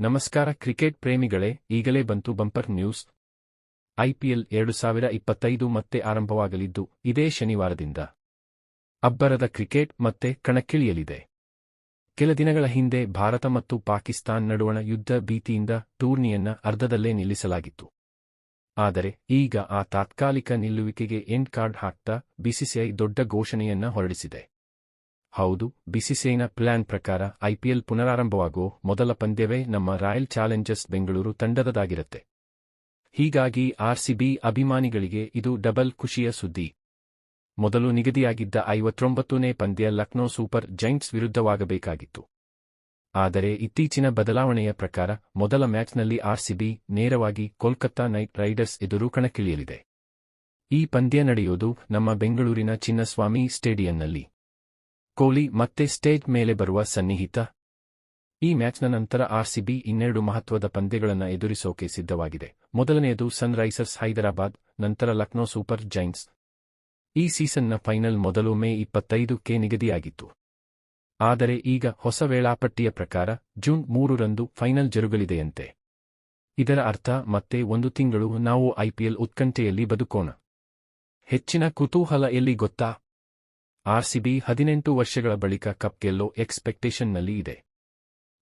ನಮಸ್ಕಾರ ಕ್ರಿಕೆಟ್ ಪ್ರೇಮಿಗಳೇ, ಈಗಲೇ ಬಂತು ಬಂಪರ್ ನ್ಯೂಸ್. ಐಪಿಎಲ್ ಎರಡು ಸಾವಿರ ಇಪ್ಪತ್ತೈದು ಮತ್ತೆ ಆರಂಭವಾಗಲಿದ್ದು, ಇದೇ ಶನಿವಾರದಿಂದ. ಅಬ್ಬರದ ಕ್ರಿಕೆಟ್ ಮತ್ತೆ ಕಣಕ್ಕಿಳಿಯಲಿದೆ. ಕೆಲ ದಿನಗಳ ಹಿಂದೆ ಭಾರತ ಮತ್ತು ಪಾಕಿಸ್ತಾನ್ ನಡುವಣ ಯುದ್ಧ ಭೀತಿಯಿಂದ ಟೂರ್ನಿಯನ್ನ ಅರ್ಧದಲ್ಲೇ ನಿಲ್ಲಿಸಲಾಗಿತ್ತು. ಆದರೆ, ಈಗ ಆ ತಾತ್ಕಾಲಿಕ ನಿಲ್ಲುವಿಕೆಗೆ ಎಂಡ್ ಕಾರ್ಡ್ ಹಾಕ್ತಾ ಬಿಸಿಸಿಐ ದೊಡ್ಡ ಘೋಷಣೆಯನ್ನ ಹೊರಡಿಸಿದೆ. ಹೌದು ಬಿಸಿಸಿಐನ ಪ್ಲಾನ್ ಪ್ರಕಾರ ಐಪಿಎಲ್ ಪುನರಾರಂಭವಾಗುವ ಮೊದಲ ಪಂದ್ಯವೇ ನಮ್ಮ ರಾಯಲ್ ಚಾಲೆಂಜರ್ಸ್ ಬೆಂಗಳೂರು ತಂಡದದಾಗಿರುತ್ತೆ. ಹೀಗಾಗಿ ಆರ್ಸಿಬಿ ಅಭಿಮಾನಿಗಳಿಗೆ ಇದು ಡಬಲ್ ಖುಷಿಯ ಸುದ್ದಿ. ಮೊದಲು ನಿಗದಿಯಾಗಿದ್ದ ಐವತ್ತೊಂಬತ್ತನೇ ಪಂದ್ಯ ಲಕ್ನೋ ಸೂಪರ್ ಜೈಂಟ್ಸ್ ವಿರುದ್ಧವಾಗಬೇಕಾಗಿತ್ತು. ಆದರೆ ಇತ್ತೀಚಿನ ಬದಲಾವಣೆಯ ಪ್ರಕಾರ ಮೊದಲ ಮ್ಯಾಚ್ನಲ್ಲಿ ಆರ್ಸಿಬಿ ನೇರವಾಗಿ ಕೋಲ್ಕತ್ತಾ ನೈಟ್ ರೈಡರ್ಸ್ ಎದುರು ಕಣಕ್ಕಿಳಿಯಲಿದೆ. ಈ ಪಂದ್ಯ ನಡೆಯೋದು ನಮ್ಮ ಬೆಂಗಳೂರಿನ ಚಿನ್ನಸ್ವಾಮಿ ಸ್ಟೇಡಿಯಂನಲ್ಲಿ. ಕೊಹ್ಲಿ ಮತ್ತೆ ಸ್ಟೇಜ್ ಮೇಲೆ ಬರುವ ಸನ್ನಿಹಿತ. ಈ ಮ್ಯಾಚ್ನ ನಂತರ ಆರ್ಸಿಬಿ ಇನ್ನೆರಡು ಮಹತ್ವದ ಪಂದ್ಯಗಳನ್ನು ಎದುರಿಸೋಕೆ ಸಿದ್ಧವಾಗಿದೆ. ಮೊದಲನೆಯದು ಸನ್ರೈಸರ್ಸ್ ಹೈದರಾಬಾದ್, ನಂತರ ಲಕ್ನೋ ಸೂಪರ್ ಜೈಂಟ್ಸ್. ಈ ಸೀಸನ್ನ ಫೈನಲ್ ಮೊದಲು ಮೇ ಇಪ್ಪತ್ತೈದಕ್ಕೆ ನಿಗದಿಯಾಗಿತ್ತು. ಆದರೆ ಈಗ ಹೊಸ ವೇಳಾಪಟ್ಟಿಯ ಪ್ರಕಾರ ಜೂನ್ ಮೂರರಂದು ಫೈನಲ್ ಜರುಗಲಿದೆಯಂತೆ. ಇದರ ಅರ್ಥ ಮತ್ತೆ ಒಂದು ತಿಂಗಳು ನಾವು ಐಪಿಎಲ್ ಉತ್ಕಂಠೆಯಲ್ಲಿ ಬದುಕೋಣ. ಹೆಚ್ಚಿನ ಕುತೂಹಲ ಎಲ್ಲಿ ಗೊತ್ತಾ? ಆರ್ಸಿಬಿ ಹದಿನೆಂಟು ವರ್ಷಗಳ ಬಳಿಕ ಕಪ್ ಗೆಲ್ಲೋ ಎಕ್ಸ್ಪೆಕ್ಟೇಷನ್ನಲ್ಲಿ ಇದೆ.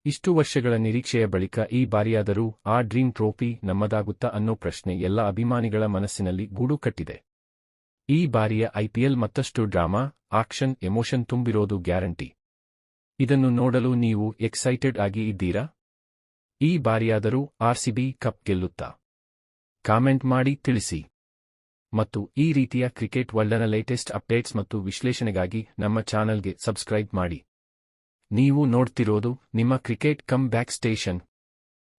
ಇಷ್ಟು ವರ್ಷಗಳ ನಿರೀಕ್ಷೆಯ ಬಳಿಕ ಈ ಬಾರಿಯಾದರೂ ಆ ಡ್ರೀಮ್ ಟ್ರೋಫಿ ನಮ್ಮದಾಗುತ್ತಾ ಅನ್ನೋ ಪ್ರಶ್ನೆ ಎಲ್ಲ ಅಭಿಮಾನಿಗಳ ಮನಸ್ಸಿನಲ್ಲಿ ಗೂಡು ಕಟ್ಟಿದೆ. ಈ ಬಾರಿಯ ಐಪಿಎಲ್ ಮತ್ತಷ್ಟು ಡ್ರಾಮಾ, ಆಕ್ಷನ್, ಎಮೋಷನ್ ತುಂಬಿರೋದು ಗ್ಯಾರಂಟಿ. ಇದನ್ನು ನೋಡಲು ನೀವು ಎಕ್ಸೈಟೆಡ್ ಆಗಿ ಇದ್ದೀರಾ? ಈ ಬಾರಿಯಾದರೂ ಆರ್ಸಿಬಿ ಕಪ್ ಗೆಲ್ಲುತ್ತಾ? ಕಾಮೆಂಟ್ ಮಾಡಿ ತಿಳಿಸಿ. ಮತ್ತು ಈ ರೀತಿಯ ಕ್ರಿಕೆಟ್ ವರ್ಲ್ಡನ ಲೇಟೆಸ್ಟ್ ಅಪ್ಡೇಟ್ಸ್ ಮತ್ತು ವಿಶ್ಲೇಷಣೆಗಾಗಿ ನಮ್ಮ ಚಾನಲ್ಗೆ ಸಬ್ಸ್ಕ್ರೈಬ್ ಮಾಡಿ. ನೀವು ನೋಡ್ತಿರೋದು ನಿಮ್ಮ cricket come back station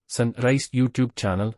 sunrise YouTube channel